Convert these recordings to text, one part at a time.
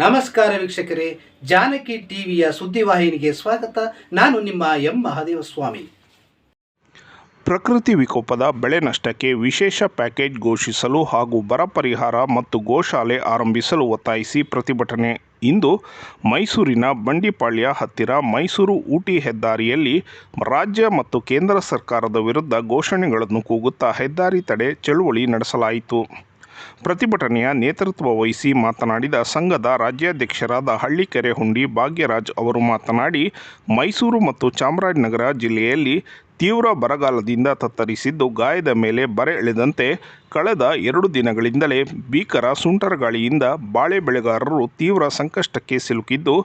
ನಮಸ್ಕಾರ ವೀಕ್ಷಕರೇ, ಜಾನಕಿ ಟಿವಿಯ ಸುದ್ದಿವಾಹಿನಿಗೆ ಸ್ವಾಗತ. ನಾನು ನಿಮ್ಮ ಎಂ. ಮಹಾದೇವ ಸ್ವಾಮಿ ಪ್ರಕೃತಿ ವಿಕೋಪದ ಬೆಳೆ ನಷ್ಟಕ್ಕೆ ವಿಶೇಷ ಪ್ಯಾಕೇಜ್ ಘೋಷಿಸಲು ಹಾಗೂ ಬರ ಪರಿಹಾರ ಮತ್ತು ಗೋಶಾಲೆ ಆರಂಭಿಸಲು ಒತ್ತಾಯಿಸಿ ಪ್ರತಿಭಟನೆ. ಇಂದು ಮೈಸೂರಿನ ಬಂಡಿಪಾಳ್ಯ ಹತ್ತಿರ ಮೈಸೂರು ಊಟಿ ಹೆದ್ದಾರಿಯಲ್ಲಿ ರಾಜ್ಯ ಮತ್ತು ಕೇಂದ್ರ ಸರ್ಕಾರದ ವಿರುದ್ಧ ಘೋಷಣೆಗಳನ್ನು ಕೂಗುತ್ತಾ ಹೆದ್ದಾರಿ ತಡೆ ಚಳುವಳಿ ನಡೆಸಲಾಯಿತು. ಪ್ರತಿಭಟನೆಯ ನೇತೃತ್ವ ವಹಿಸಿ ಮಾತನಾಡಿದ ಸಂಘದ ರಾಜ್ಯಾಧ್ಯಕ್ಷರಾದ ಹಳ್ಳಿಕೆರೆ ಹುಂಡಿ ಭಾಗ್ಯರಾಜ್ ಅವರು ಮಾತನಾಡಿ, ಮೈಸೂರು ಮತ್ತು ಚಾಮರಾಜನಗರ ಜಿಲ್ಲೆಯಲ್ಲಿ ತೀವ್ರ ಬರಗಾಲದಿಂದ ತತ್ತರಿಸಿದ್ದು ಗಾಯದ ಮೇಲೆ ಬರೆ ಎಳೆದಂತೆ ಕಳೆದ ಎರಡು ದಿನಗಳಿಂದಲೇ ಭೀಕರ ಸುಂಟರಗಾಳಿಯಿಂದ ಬಾಳೆ ಬೆಳೆಗಾರರು ತೀವ್ರ ಸಂಕಷ್ಟಕ್ಕೆ ಸಿಲುಕಿದ್ದು,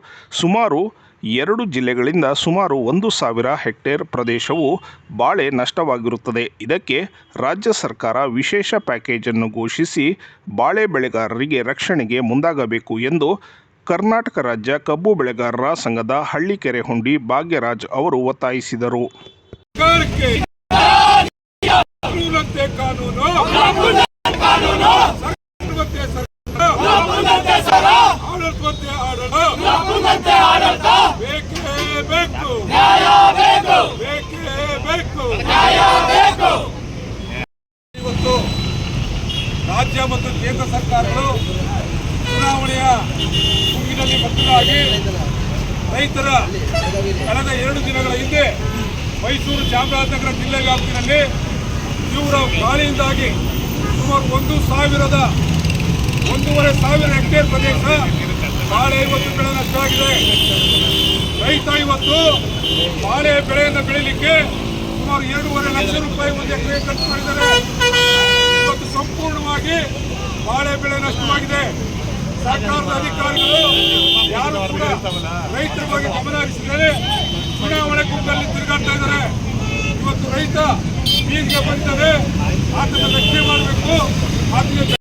ಸುಮಾರು ಎರಡು ಜಿಲ್ಲೆಗಳಿಂದ ಸುಮಾರು ಒಂದು ಸಾವಿರ ಹೆಕ್ಟೇರ್ ಪ್ರದೇಶವು ಬಾಳೆ ನಷ್ಟವಾಗಿರುತ್ತದೆ. ಇದಕ್ಕೆ ರಾಜ್ಯ ಸರ್ಕಾರ ವಿಶೇಷ ಪ್ಯಾಕೇಜನ್ನು ಘೋಷಿಸಿ ಬಾಳೆ ಬೆಳೆಗಾರರಿಗೆ ರಕ್ಷಣೆಗೆ ಮುಂದಾಗಬೇಕು ಎಂದು ಕರ್ನಾಟಕ ರಾಜ್ಯ ಕಬ್ಬು ಬೆಳೆಗಾರರ ಸಂಘದ ಹಳ್ಳಿಕೆರೆ ಹುಂಡಿ ಭಾಗ್ಯರಾಜ್ ಅವರು ಒತ್ತಾಯಿಸಿದರು. ರಾಜ್ಯ ಮತ್ತು ಕೇಂದ್ರ ಸರ್ಕಾರಗಳು ಚುನಾವಣೆಯ ಮುಗಿನಲ್ಲಿ ಬದ್ಧರಾಗಿ ರೈತರ ಕಳೆದ ಎರಡು ದಿನಗಳ ಹಿಂದೆ ಮೈಸೂರು ಚಾಮರಾಜನಗರ ಜಿಲ್ಲೆ ವ್ಯಾಪ್ತಿನಲ್ಲಿ ತೀವ್ರ ಗಾಳಿಯಿಂದಾಗಿ ಸುಮಾರು ಒಂದು ಸಾವಿರದ ಒಂದೂವರೆ ಸಾವಿರ ಹೆಕ್ಟೇರ್ ಪ್ರದೇಶ ಬಾಳೆ ಇವತ್ತು ಬೆಳೆ ನಷ್ಟ ಆಗಿದೆ ರೈತ ಇವತ್ತು ಬಾಳೆ ಬೆಳೆಯನ್ನು ಬೆಳೀಲಿಕ್ಕೆ ಸುಮಾರು ಎರಡೂವರೆ ಲಕ್ಷ ರೂಪಾಯಿ ಒಂದು ಎಕರೆ ಖರ್ಚು ಮಾಡಿದ್ದಾರೆ ಇವತ್ತು ಸಂಪೂರ್ಣವಾಗಿ ಬಾಳೆ ಬೆಳೆ ನಷ್ಟವಾಗಿದೆ ಸರ್ಕಾರದ ಅಧಿಕಾರಿಗಳು ಯಾರು ಕೂಡ ರೈತರ ಬಗ್ಗೆ ಗಮನ ಹರಿಸಿದರೆ ಚುನಾವಣೆ ಗುಂಪಲ್ಲಿ ತಿರುಗಾಡ್ತಾ ಇದ್ದಾರೆ. ಇವತ್ತು ರೈತ ಬೀದಿಗೆ ಬಂದಿದ್ದಾರೆ. ಆತನ ರಕ್ಷಣೆ ಮಾಡಬೇಕು. ಆತನ